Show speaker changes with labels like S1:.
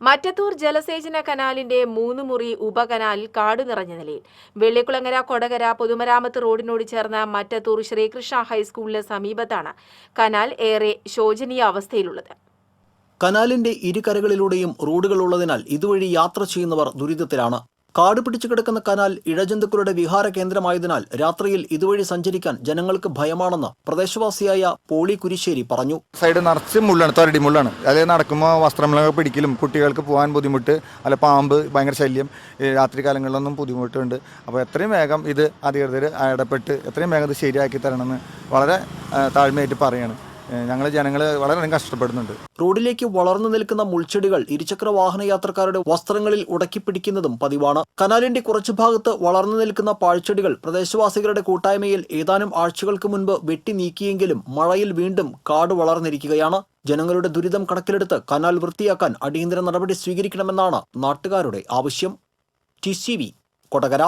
S1: മറ്റത്തൂർ ജലസേചന കനാലിന്റെ മൂന്ന് മുറി ഉപകനാലിൽ കാട് നിറഞ്ഞ നിലയിൽ. വെള്ളിക്കുളങ്ങര കൊടകര പൊതുമരാമത്ത് റോഡിനോട് ചേർന്ന മറ്റത്തൂർ ശ്രീകൃഷ്ണ ഹൈസ്കൂളിന് സമീപത്താണ് കനാൽ ഏറെ ശോചനീയ അവസ്ഥയിലുള്ളത്.
S2: കനാലിന്റെ ഇരുകരകളിലൂടെയും റോഡുകളുള്ളതിനാൽ ഇതുവഴി യാത്ര ചെയ്യുന്നവർ ദുരിതത്തിലാണ്. കാട് പിടിച്ചു കിടക്കുന്ന കനാൽ ഇഴജന്തുക്കളുടെ വിഹാര കേന്ദ്രമായതിനാൽ രാത്രിയിൽ ഇതുവഴി സഞ്ചരിക്കാൻ ജനങ്ങൾക്ക് ഭയമാണെന്ന് പ്രദേശവാസിയായ പോളി കുരിശ്ശേരി പറഞ്ഞു.
S3: സൈഡ് നിറച്ച് മുള്ളാണ് തരടി മുള്ളാണ്. അതായത് നടക്കുമ്പോൾ വസ്ത്രങ്ങളൊക്കെ പിടിക്കലും കുട്ടികൾക്ക് പോകാൻ ബുദ്ധിമുട്ട് അല്ല പാമ്പ് ഭയങ്കര ശല്യം രാത്രി കാലങ്ങളിലൊന്നും ബുദ്ധിമുട്ടുണ്ട്. അപ്പോൾ എത്രയും വേഗം ഇത് അധികൃതർ ഇടപെട്ട് എത്രയും വേഗം ഇത് ശരിയാക്കി തരണമെന്ന് വളരെ താഴ്മയായിട്ട് പറയാണ്. ഞങ്ങൾ ജനങ്ങൾ വളരെയധികം കഷ്ടപ്പെടുന്നുണ്ട്.
S2: റോഡിലേക്ക് വളർന്നു നിൽക്കുന്ന മുൾച്ചെടികൾ ഇരുചക്ര വാഹന യാത്രക്കാരുടെ വസ്ത്രങ്ങളിൽ ഉടക്കിപ്പിടിക്കുന്നതും പതിവാണ്. കനാലിന്റെ കുറച്ചു ഭാഗത്ത് വളർന്നു നിൽക്കുന്ന പാഴ്ചെടികൾ പ്രദേശവാസികളുടെ കൂട്ടായ്മയിൽ ഏതാനും ആഴ്ചകൾക്ക് മുൻപ് വെട്ടി നീക്കിയെങ്കിലും മഴയിൽ വീണ്ടും കാട് വളർന്നിരിക്കുകയാണ്. ജനങ്ങളുടെ ദുരിതം കണക്കിലെടുത്ത് കനാൽ വൃത്തിയാക്കാൻ അടിയന്തര നടപടി സ്വീകരിക്കണമെന്നാണ് നാട്ടുകാരുടെ ആവശ്യം. T C V Kodakara.